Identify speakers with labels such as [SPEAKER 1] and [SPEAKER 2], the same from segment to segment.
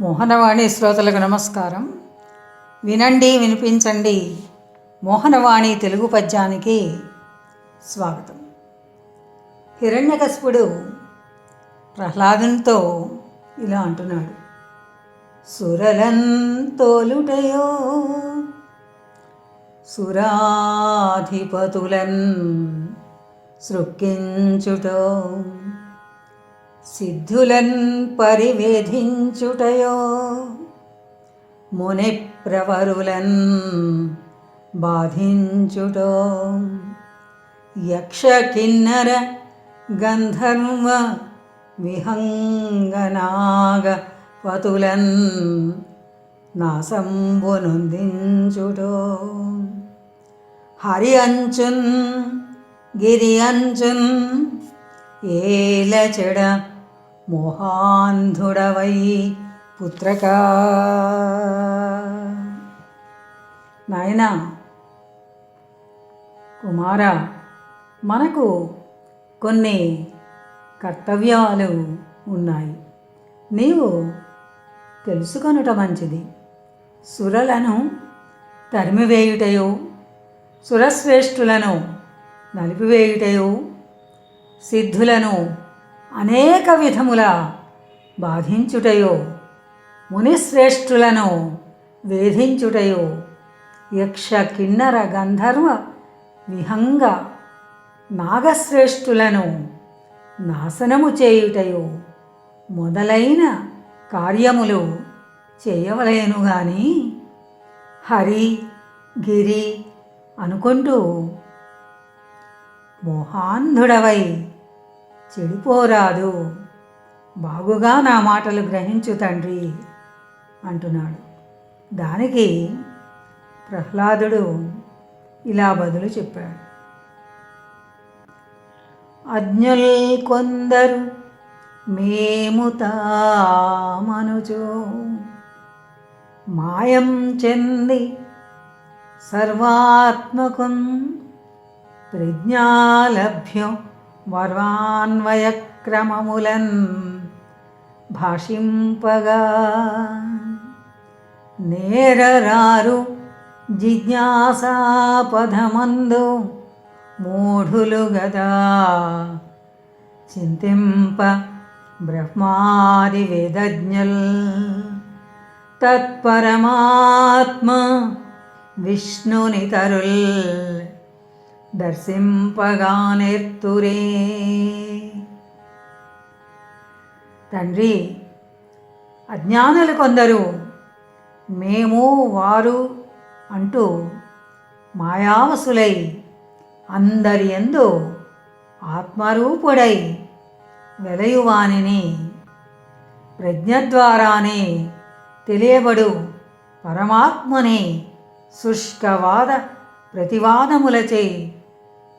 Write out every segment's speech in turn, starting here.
[SPEAKER 1] మోహనవాణి శ్రోతలకు నమస్కారం. వినండి వినిపించండి. మోహనవాణి తెలుగు పద్యానికి స్వాగతం. హిరణ్యకశపుడు ప్రహ్లాదంతో ఇలా అంటున్నాడు. సురలన్ తోలుటయో సురాధిపతులన్ సృక్కించుటో సిద్ధులన్ పరివేధించుటయో. ముని ప్రవరులన్ బాధించుటో. యక్ష కిన్నర గంధర్వ విహంగనాగ పతులన్ నాసంబునుందించుటో హరి అంచున్ గిరి అంచున్ ఏల చెడ మోహాంధుడవై పుత్రకా. నాయనా కుమార మనకు కొన్ని కర్తవ్యాలు ఉన్నాయి. నీవు తెలుసుకొనుట మంచిది. సురలను తరిమివేయుటయో సురశ్రేష్ఠులను నలిపివేయుటయో సిద్ధులను అనేక విధముల బాధించుటయో మునిశ్రేష్ఠులను వేధించుటయో యక్ష కిన్నర గంధర్వ విహంగ నాగశ్రేష్ఠులను నాశనము చేయుటయో మొదలైన కార్యములు చేయవలేను గాని? హరి గిరి అనుకుంటూ మోహాంధుడవై చెడిపోరాదు. బాగుగా నా మాటలు గ్రహించు తండ్రి అంటున్నాడు. దానికి ప్రహ్లాదుడు ఇలా బదులు చెప్పాడు. అజ్ఞుల్ కొందరు మేము తామనుచు మాయం చెంది సర్వాత్మకం ప్రజ్ఞాలభ్యం వర్వాన్వయక్రమములన్ భాషింపగా నేరరారు జిజ్ఞాసాపథమందు మూఢులు గదా చింతింప బ్రహ్మాది వేదజ్ఞల్ తత్పరమాత్మ విష్ణుని తరుల్ దర్శింపగానెర్తురే తండ్రి అజ్ఞానులు కొందరు మేము వారు అంటూ మాయావసులై అందరి ఎందు ఆత్మరూపుడై వెలయువానిని ప్రజ్ఞ ద్వారానే తెలియబడు పరమాత్మని శుష్కవాద ప్రతివాదములచే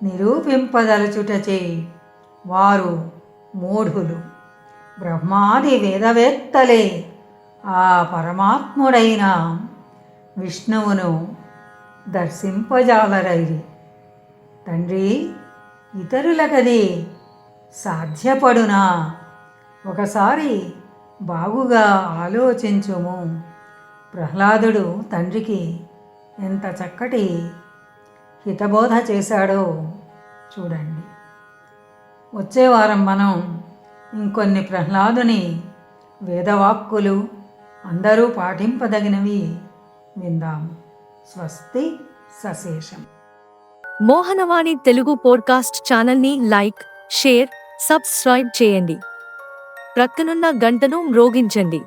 [SPEAKER 1] నిరూపింపదలుచుటచే వారు మూఢులు. బ్రహ్మాది వేదవేత్తలే. ఆ పరమాత్ముడైన విష్ణువును దర్శింపజాలరైరి. తండ్రి ఇతరులకది సాధ్యపడునా? ఒకసారి బాగుగా ఆలోచించుము. ప్రహ్లాదుడు తండ్రికి ఎంత చక్కటి హితబోధ చేశాడో చూడండి. వచ్చే వారం మనం ఇంకొన్ని ప్రహ్లాదుని వేదవాక్కులు అందరూ పాటింపదగినవి విందాము స్వస్తి సశేషం.
[SPEAKER 2] మోహనవాణి తెలుగు పోడ్కాస్ట్ ఛానల్ని లైక్ షేర్ సబ్స్క్రైబ్ చేయండి. ప్రక్కనున్న గంటను మ్రోగించండి.